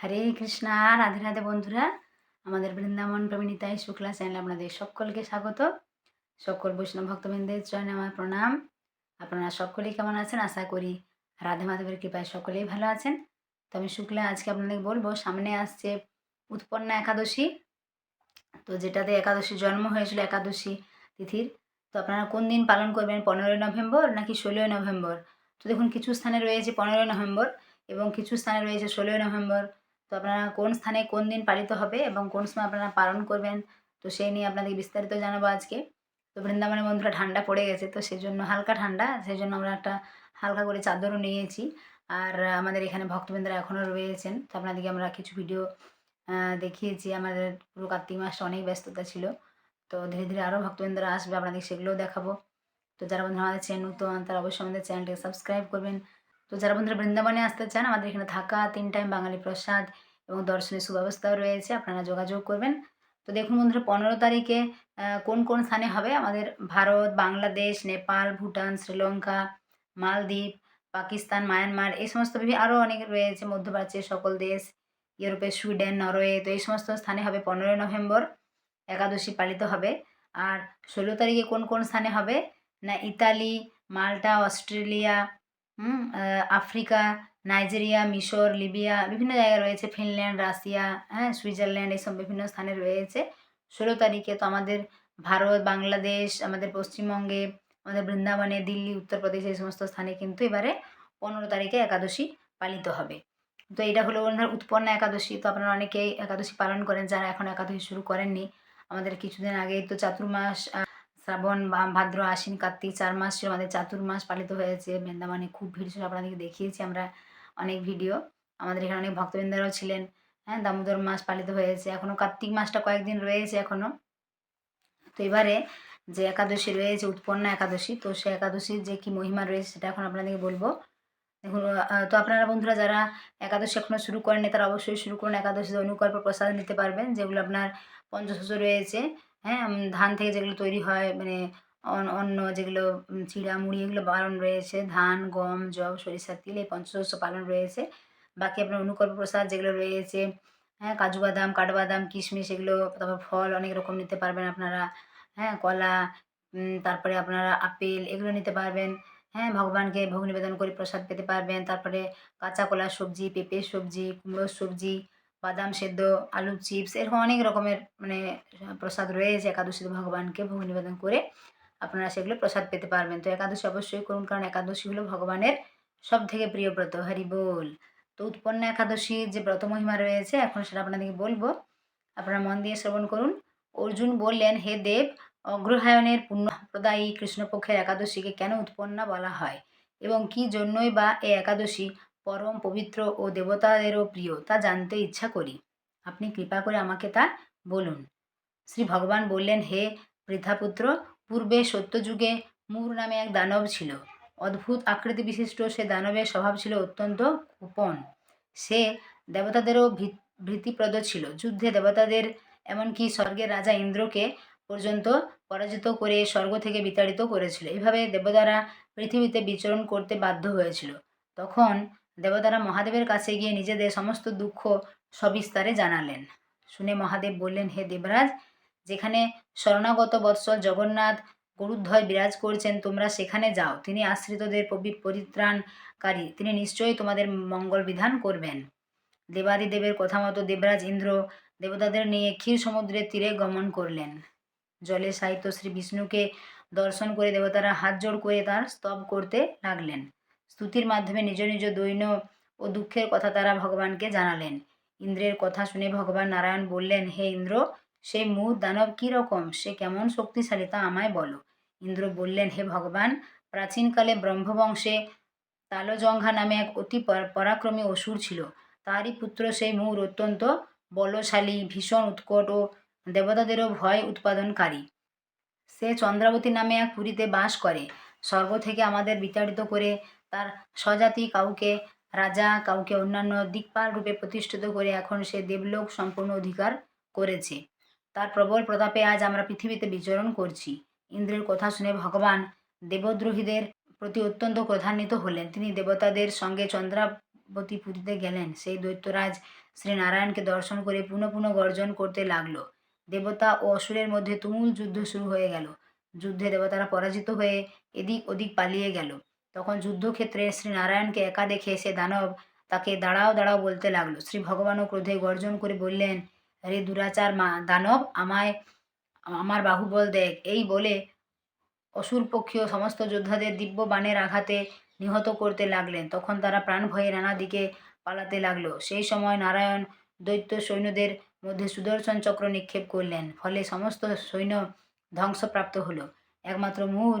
হরে কৃষ্ণা, রাধে রাধে বন্ধুরা। আমাদের বৃন্দাবন প্রবীণিতাই শুক্লা চ্যানেলে আপনাদের সকলকে স্বাগত। সকল বৈষ্ণব ভক্তবৃন্দের চরণে আমার প্রণাম। আপনারা সকলেই কেমন আছেন? আশা করি রাধে মাধবের কৃপায় সকলেই ভালো আছেন। তো আমি শুক্লা, আজকে আপনাদের বলব, সামনে আসছে উৎপন্না একাদশী। তো যেটাতে একাদশী জন্ম হয়েছিল একাদশী তিথির। তো আপনারা কোন দিন পালন করবেন? পনেরোই নভেম্বর নাকি ষোলোই নভেম্বর? তো দেখুন, কিছু স্থানে রয়েছে পনেরোই নভেম্বর এবং কিছু স্থানে রয়েছে ষোলোই নভেম্বর। তো আপনারা কোন স্থানে কোন দিন পালিত হবে এবং কোন সময় আপনারা পালন করবেন, তো সেই নিয়ে আপনাদেরকে বিস্তারিত জানাব আজকে। তো বৃন্দাবনের বন্ধুরা ঠান্ডা পড়ে গেছে, তো সেই জন্য হালকা ঠান্ডা সেই জন্য আমরা একটা হালকা করে চাদরও নিয়েছি। আর আমাদের এখানে ভক্তবৃন্দরা এখনও রয়েছেন, তো আপনাদেরকে আমরা কিছু ভিডিও দেখিয়েছি। আমাদের পুরো কার্তিক মাসটা অনেক ব্যস্ততা ছিল, তো ধীরে ধীরে আরও ভক্তবৃন্দরা আসবে আপনাদের সেগুলোও দেখাবো। তো যারা বন্ধুরা আমাদের চ্যানেল নতুন, তারা অবশ্যই আমাদের চ্যানেলটিকে সাবস্ক্রাইব করবেন তো যারা বন্ধুরা বৃন্দাবনে আসতে চান, আমাদের এখানে থাকা তিন টাইম বাঙালি প্রসাদ এবং দর্শনের সুব্যবস্থাও রয়েছে, আপনারা যোগাযোগ করবেন। তো দেখুন বন্ধুরা, পনেরো তারিখে কোন কোন স্থানে হবে? আমাদের ভারত, বাংলাদেশ, নেপাল, ভুটান, শ্রীলঙ্কা, মালদ্বীপ, পাকিস্তান, মায়ানমার, এই সমস্ত বিভিন্ন আরও অনেক রয়েছে, মধ্যপ্রাচ্যের সকল দেশ ইউরোপের সুইডেন, নরওয়ে, তো এই সমস্ত স্থানে হবে পনেরোই নভেম্বর, একাদশী পালিত হবে। আর ষোলো তারিখে কোন কোন স্থানে হবে? না, Italy, Malta, Australia Africa, Nigeria, মিশর, লিবিয়া, বিভিন্ন জায়গায় রয়েছে, ফিনল্যান্ড, রাশিয়া হ্যাঁ সুইজারল্যান্ড এইসব বিভিন্ন স্থানে রয়েছে। ষোলো তারিখে তো আমাদের ভারত, বাংলাদেশ, আমাদের পশ্চিমবঙ্গে, আমাদের বৃন্দাবনে, দিল্লি, উত্তরপ্রদেশ এই সমস্ত স্থানে কিন্তু এবারে পনেরো তারিখে একাদশী পালিত হবে। তো এটা হলো ওনার উৎপন্ন একাদশী। তো আপনারা অনেকেই একাদশী পালন করেন, যারা এখন একাদশী শুরু করেননি। আমাদের কিছুদিন আগেই তো চাতুর্মাস শ্রাবণ ভাদ্র, আশ্বিন, কার্তিক চার মাস ছিল, আমাদের চাতুর্মাস পালিত হয়েছে। বৃন্দাবনে খুব ভিড় ছিল, আপনাদেরকে দেখিয়েছি আমরা অনেক ভিডিও। আমাদের এখানে অনেক ভক্তবৃন্দারাও ছিলেন। হ্যাঁ দামোদর মাস পালিত হয়েছে। এখনও কার্তিক মাসটা কয়েকদিন রয়েছে এখনও তো এবারে যে একাদশী রয়েছে, উৎপন্ন একাদশী, তো সে একাদশীর যে কী মহিমা রয়েছে সেটা এখন আপনাদেরকে বলব। দেখুন তো আপনারা বন্ধুরা যারা একাদশী এখনও শুরু করেননি, তারা অবশ্যই শুরু করুন। একাদশী অনুকল্প প্রসাদ নিতে পারবেন, যেগুলো আপনার পঞ্চশস্য রয়েছে। হ্যাঁ ধান থেকে যেগুলো তৈরি হয় মানে অন্য যেগুলো চিড়া, মুড়ি এগুলো পালন রয়েছে, ধান, গম, জব, সরিষার তিল এই পঞ্চশস্য পালন রয়েছে। বাকি আপনার অনুকল্প প্রসাদ যেগুলো রয়েছে হ্যাঁ কাজু বাদাম কাঠবাদাম কিশমিশ এগুলো, তারপর ফল অনেক রকম নিতে পারবেন আপনারা হ্যাঁ কলা তারপরে আপনারা আপেল এগুলো নিতে পারবেন হ্যাঁ ভগবানকে ভোগ নিবেদন করে প্রসাদ পেতে পারবেন। তারপরে কাঁচা কলা সবজি, পেঁপের সবজি, কুমড়োর সবজি বাদাম সেদ্ধ আলু চিপস এরকম অনেক রকমের মানে প্রসাদ রয়েছে একাদশীতে ভগবানকে ভোগ নিবেদন করে। আপনারা সেগুলো প্রসাদ পেতে পারবেন। তো একাদশী অবশ্যই করুন, কারণ একাদশী হলো ভগবানের সব থেকে প্রিয় ব্রত। হরি বল। তো উৎপন্ন একাদশীর যে ব্রত মহিমা রয়েছে, এখন সেটা আপনাদেরকে বলব। আপনারা মন দিয়ে শ্রবণ করুন। অর্জুন বললেন, হে দেব, অগ্রহায়ণের পুণ্যপ্রদায়ী কৃষ্ণপক্ষের একাদশীকে কেন উৎপন্না বলা হয়? এবং কি জন্যই বা এ একাদশী পরম পবিত্র ও দেবতাদেরও প্রিয়, তা জানতে ইচ্ছা করি। আপনি কৃপা করে আমাকে তা বলুন। শ্রী ভগবান বললেন, হে বৃদ্ধাপুত্র, পূর্বে সত্যযুগে মূর নামে এক দানব ছিল। অদ্ভুত আকৃতি বিশিষ্ট সে দানবের স্বভাব ছিল অত্যন্ত গোপন। সে দেবতাদেরও ভীতিপ্রদ ছিল। যুদ্ধে দেবতাদের এমনকি স্বর্গের রাজা ইন্দ্রকে পর্যন্ত পরাজিত করে স্বর্গ থেকে বিতাড়িত করেছিল। এভাবে দেবতারা পৃথিবীতে বিচরণ করতে বাধ্য হয়েছিল। তখন দেবতারা মহাদেবের কাছে গিয়ে নিজেদের সমস্ত দুঃখ সবিস্তারে জানালেন। শুনে মহাদেব বললেন, হে দেবরাজ, যেখানে শরণাগত বৎসল জগন্নাথ গরুধ্বয় বিরাজ করছেন, তোমরা সেখানে যাও। তিনি আশ্রিতদের পরিত্রাণকারী। তিনি নিশ্চয়ই তোমাদের মঙ্গল বিধান করবেন দেবাদিদেবের কথা মতো দেবরাজ ইন্দ্র দেবতাদের নিয়ে ক্ষীর সমুদ্রের তীরে গমন করলেন। জলে সাহিত্য শ্রী বিষ্ণুকে দর্শন করে দেবতারা হাত জোড় করে তার স্তব করতে লাগলেন। স্তুতির মাধ্যমে নিজ নিজ দৈন্য ও দুঃখের কথা তারা ভগবানকে জানালেন। ইন্দ্রের কথা শুনে ভগবান নারায়ণ বললেন, হে ইন্দ্র সেই মুখ দানব কী রকম? সে কেমন শক্তিশালী তা আমায় বলো। ইন্দ্র বললেন, হে ভগবান, প্রাচীনকালে ব্রহ্মবংশে তালজঙ্ঘা নামে এক অতি পরাক্রমী অসুর ছিল। তারই পুত্র সেই মূর অত্যন্ত বলশালী, ভীষণ উৎকট ও দেবতাদেরও ভয় উৎপাদনকারী। সে চন্দ্রাবতী নামে এক পুরীতে বাস করে। স্বর্গ থেকে আমাদের বিতাড়িত করে তার স্বজাতি কাউকে রাজা, কাউকে অন্যান্য দিকপাল রূপে প্রতিষ্ঠিত করে এখন সে দেবলোক সম্পূর্ণ অধিকার করেছে। তার প্রবল প্রতাপে আজ আমরা পৃথিবীতে বিচরণ করছি। ইন্দ্রের কথা শুনে ভগবান দেবদ্রোহীদের প্রতি অত্যন্ত ক্রধান্বিত হলেন। তিনি দেবতাদের সঙ্গে চন্দ্রাবতী পুরীতে গেলেন। সেই দৈত্যরাজ শ্রী নারায়ণকে দর্শন করে পুনঃ পুনঃ গর্জন করতে লাগল। দেবতা ও অসুরের মধ্যে তুমুল যুদ্ধ শুরু হয়ে গেল। যুদ্ধে দেবতারা পরাজিত হয়ে এদিক ওদিক পালিয়ে গেল। তখন যুদ্ধক্ষেত্রে শ্রী নারায়ণকে একা দেখে সে দানব। তাকে দাঁড়াও দাঁড়াও বলতে লাগল। শ্রী ভগবানও ক্রোধে গর্জন করে বললেন, রে দুরাচার মা, দানব, আমায়, আমার বাহুবল দেখ। এই বলে অসুরপক্ষীয় সমস্ত যোদ্ধাদের দিব্য বাণের আঘাতে নিহত করতে লাগলেন। তখন তারা প্রাণ ভয়ে নানা দিকে পালাতে লাগল। সেই সময় নারায়ণ দৈত্য সৈন্যদের মধ্যে সুদর্শন চক্র নিক্ষেপ করলেন। ফলে সমস্ত সৈন্য ধ্বংসপ্রাপ্ত হলো। একমাত্র মুর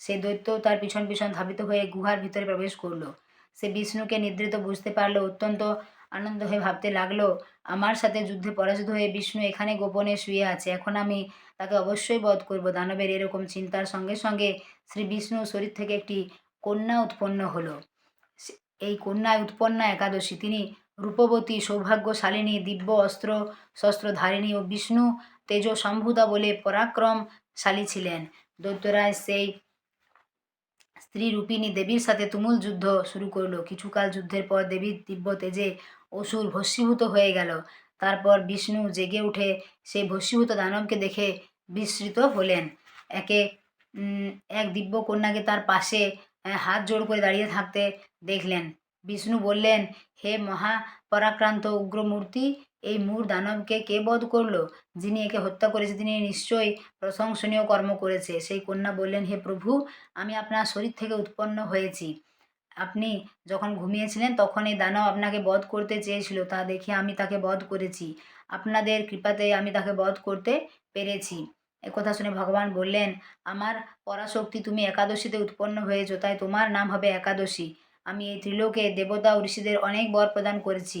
সে দৈত্য তার পিছন পিছন ধাবিত হয়ে গুহার ভিতরে প্রবেশ করল। সে বিষ্ণুকে নিদ্রিত বুঝতে পারল, অত্যন্ত আনন্দ হয়ে ভাবতে লাগল, আমার সাথে যুদ্ধে পরাজিত হয়ে বিষ্ণু এখানে গোপনে শুয়ে আছে, এখন আমি তাকে অবশ্যই বধ করব। দানবের এরকম চিন্তার সঙ্গে সঙ্গে শ্রী বিষ্ণু শরীর থেকে একটি কন্যা উৎপন্ন হলো। এই কন্যায় উৎপন্না একাদশী। তিনি রূপবতী, সৌভাগ্যশালিনী, দিব্য অস্ত্র শস্ত্র ধারিণী ও বিষ্ণু তেজ সম্ভুতা বলে পরাক্রমশালী ছিলেন। দৈত্যরায় সেই স্ত্রী রূপিণী দেবীর সাথে তুমুল যুদ্ধ শুরু করল। কিছুকাল যুদ্ধের পর দেবীর দিব্য তেজে অসুর ভস্মীভূত হয়ে গেল, তারপর বিষ্ণু জেগে উঠে সেই ভস্মীভূত দানবকে দেখে বিস্মৃত হলেন। একে এক দিব্য কন্যাকে তার পাশে হাত জোড় করে দাঁড়িয়ে থাকতে দেখলেন। বিষ্ণু বললেন, হে মহাপরাক্রান্ত উগ্রমূর্তি এই মূর দানবকে কে বধ করল? যিনি একে হত্যা করেছে, তিনি নিশ্চয়ই প্রশংসনীয় কর্ম করেছে। সেই কন্যা বললেন, হে প্রভু, আমি আপনার শরীর থেকে উৎপন্ন হয়েছি। আপনি যখন ঘুমিয়েছিলেন, তখন এই দানব আপনাকে বধ করতে চেয়েছিল। তা দেখে আমি তাকে বধ করেছি। আপনাদের কৃপাতে আমি তাকে বধ করতে পেরেছি। একথা শুনে ভগবান বললেন, আমার পরাশক্তি, তুমি একাদশীতে উৎপন্ন হয়েছো, তাই তোমার নাম হবে একাদশী। আমি এই ত্রিলোকে দেবতা ঋষিদের অনেক বর প্রদান করেছি।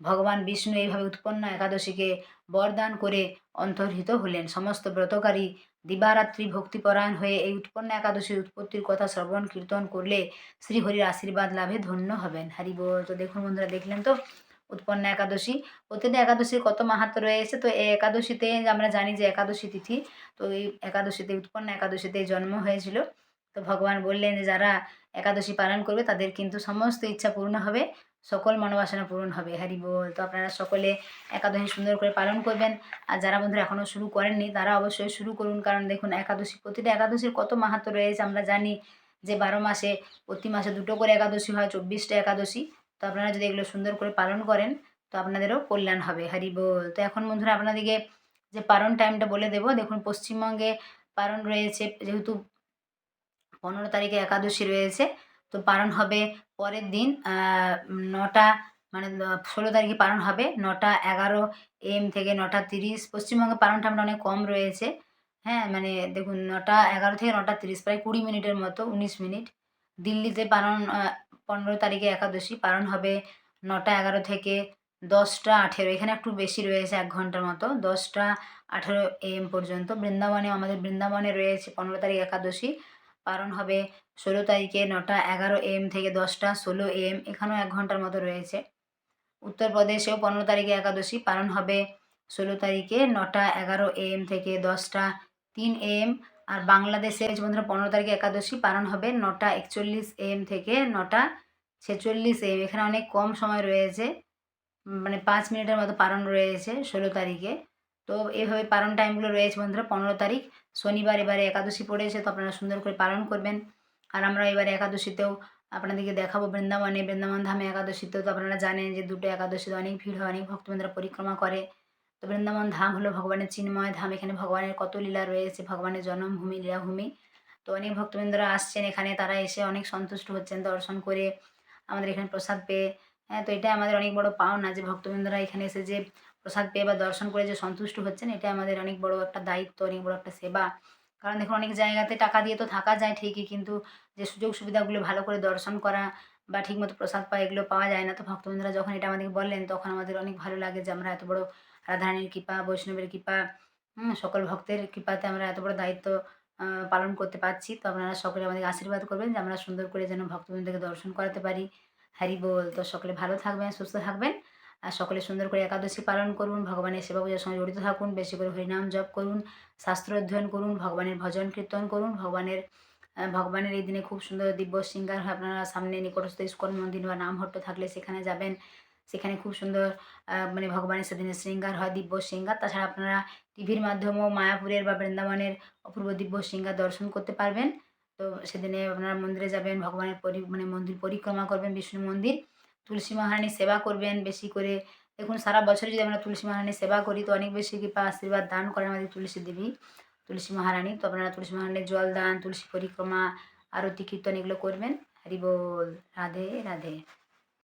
ভগবান বিষ্ণু এইভাবে উৎপন্ন একাদশীকে বরদান করে অন্তর্হিত হলেন। সমস্ত ব্রতকারী দিবারাত্রি ভক্তিপরায়ণ হয়ে এই উৎপন্ন একাদশীর উৎপত্তির কথা শ্রবণ, কীর্তন করলে শ্রীহরির আশীর্বাদ লাভে ধন্য হবেন। হারি বল। তো দেখুন বন্ধুরা, দেখলেন তো? উৎপন্ন একাদশী। প্রতিটা একাদশীর কত মাহাত্ম রয়েছে? তো এই একাদশীতে আমরা জানি যে একাদশী তিথি, তো এই একাদশীতে, উৎপন্ন একাদশীতে জন্ম হয়েছিল। তো ভগবান বললেন যে যারা একাদশী পালন করবে তাদের কিন্তু সমস্ত ইচ্ছা পূর্ণ হবে। সকল মনোবাসনা পূরণ হবে। হ্যারি বল তো আপনারা সকলে একাদশী সুন্দর করে পালন করবেন। আর যারা বন্ধুরা এখনও শুরু করেননি, তারা অবশ্যই শুরু করুন। কারণ দেখুন, একাদশী, প্রতিটা একাদশীর কত মাহাত্ম রয়েছে। আমরা জানি যে বারো মাসে, প্রতি মাসে দুটো করে একাদশী হয়, চব্বিশটা একাদশী। তো আপনারা যদি এগুলো সুন্দর করে পালন করেন, তো আপনাদেরও কল্যাণ হবে। হ্যারি বল তো এখন বন্ধুরা আপনাদেরকে যে পারণ টাইমটা বলে দেবো। দেখুন, পশ্চিমবঙ্গে পারণ রয়েছে, যেহেতু পনেরো তারিখে একাদশী রয়েছে, তো পালন হবে পরের দিন নটা মানে ষোলো তারিখে পালন হবে। নটা এগারো এম থেকে নটা তিরিশ। পশ্চিমবঙ্গে পালন টাইমটা অনেক কম রয়েছে। হ্যাঁ মানে দেখুন, নটা এগারো থেকে নটা তিরিশ, প্রায় কুড়ি মিনিটের মতো, উনিশ মিনিট। দিল্লিতে পালন পনেরো তারিখে একাদশী পালন হবে। নটা এগারো থেকে দশটা আঠেরো, এখানে একটু বেশি রয়েছে, এক ঘণ্টার মতো। দশটা আঠেরো এম পর্যন্ত। বৃন্দাবনে আমাদের বৃন্দাবনে রয়েছে, পনেরো তারিখ একাদশী পালন হবে। ষোলো তারিখে নটা এগারো এম থেকে দশটা ষোলো এম এখানেও এক ঘণ্টার মতো রয়েছে। উত্তরপ্রদেশেও পনেরো তারিখে একাদশী পালন হবে। ষোলো তারিখে নটা এগারো এম থেকে দশটা তিন এম আর বাংলাদেশে বন্ধুরা পনেরো তারিখে একাদশী পালন হবে, নটা একচল্লিশ এম থেকে নটা ছেচল্লিশ এম। এখানে অনেক কম সময় রয়েছে মানে পাঁচ মিনিটের মতো পালন রয়েছে ষোলো তারিখে। তো এইভাবে পালন টাইমগুলো রয়েছে বন্ধুরা, পনেরো তারিখ। শনিবার এবারে একাদশী পড়েছে, তো আপনারা সুন্দর করে পালন করবেন। আর আমরা এবারে একাদশীতেও আপনাদেরকে দেখাবো বৃন্দাবনে। বৃন্দাবন ধামে একাদশীতেও তো আপনারা জানেন যে দুটো একাদশীতে অনেক ভিড় হয়, অনেক ভক্তবৃন্দরা পরিক্রমা করে। তো বৃন্দাবন ধাম হলো ভগবানের চিন্ময় ধাম। এখানে ভগবানের কত লীলা রয়েছে, ভগবানের জন্মভূমি, লীলাভূমি। তো অনেক ভক্তবৃন্দরা আসছেন এখানে, তারা এসে অনেক সন্তুষ্ট হচ্ছেন, দর্শন করে আমাদের এখানে প্রসাদ পেয়ে। হ্যাঁ তো এটা আমাদের অনেক বড় পাওনা যে ভক্তবৃন্দরা এখানে এসে যে প্রসাদ পেয়ে বা দর্শন করে যে সন্তুষ্ট হচ্ছেন এটা আমাদের অনেক বড় একটা দায়িত্ব, অনেক বড় একটা সেবা। কারণ দেখুন অনেক জায়গাতে টাকা দিয়ে তো থাকা যায় ঠিকই, কিন্তু যে সুযোগ সুবিধাগুলো ভালো করে দর্শন করা বা ঠিকমতো প্রসাদ পাওয়া এগুলো পাওয়া যায় না। তো ভক্তবৃন্দরা যখন এটা আমাদেরকে বললেন, তখন আমাদের অনেক ভালো লাগে যে আমরা এত বড় রাধারানীর কৃপা, বৈষ্ণবের কৃপা সকল ভক্তের কৃপাতে আমরা এত বড় দায়িত্ব পালন করতে পারছি। তো আপনারা সকলে আমাদেরকে আশীর্বাদ করবেন যে আমরা সুন্দর করে যেন ভক্তবৃন্দকে দর্শন করাতে পারি। হ্যারি বল। তো সকলে ভালো থাকবেন, সুস্থ থাকবেন। আর সকলে সুন্দর করে একাদশী পালন করুন, ভগবানের সেবা পূজার সঙ্গে জড়িত থাকুন, বেশি করে হরিনাম জপ করুন, শাস্ত্র অধ্যয়ন করুন, ভগবানের ভজন কীর্তন করুন, ভগবানের ভগবানের এই দিনে খুব সুন্দর দিব্য শৃঙ্গার হয়। আপনারা সামনে নিকটস্থ ইস্কন মন্দির বা নামহট্ট থাকলে সেখানে যাবেন। সেখানে খুব সুন্দর মানে ভগবানের সেদিনে শৃঙ্গার হয়, দিব্য শৃঙ্গার তাছাড়া আপনারা টিভির মাধ্যমেও মায়াপুরের বা বৃন্দাবনের অপূর্ব দিব্য শৃঙ্গার দর্শন করতে পারবেন। তো সেদিনে আপনারা মন্দিরে যাবেন, ভগবানের পরি মানে মন্দির পরিক্রমা করবেন, বিষ্ণু মন্দির। তুলসী মহারানীর সেবা করবেন বেশি করে। দেখুন, সারা বছর যদি আমরা তুলসী মহারানীর সেবা করি, তো অনেক বেশি কৃপা, আশীর্বাদ দান করেন আমাদের তুলসী দেবী। তুলসী মহারানী, তো আপনারা তুলসী মহারানীর জল দান, তুলসী পরিক্রমা, আরতি, কীর্তন এগুলো করবেন। হরি বল, রাধে রাধে।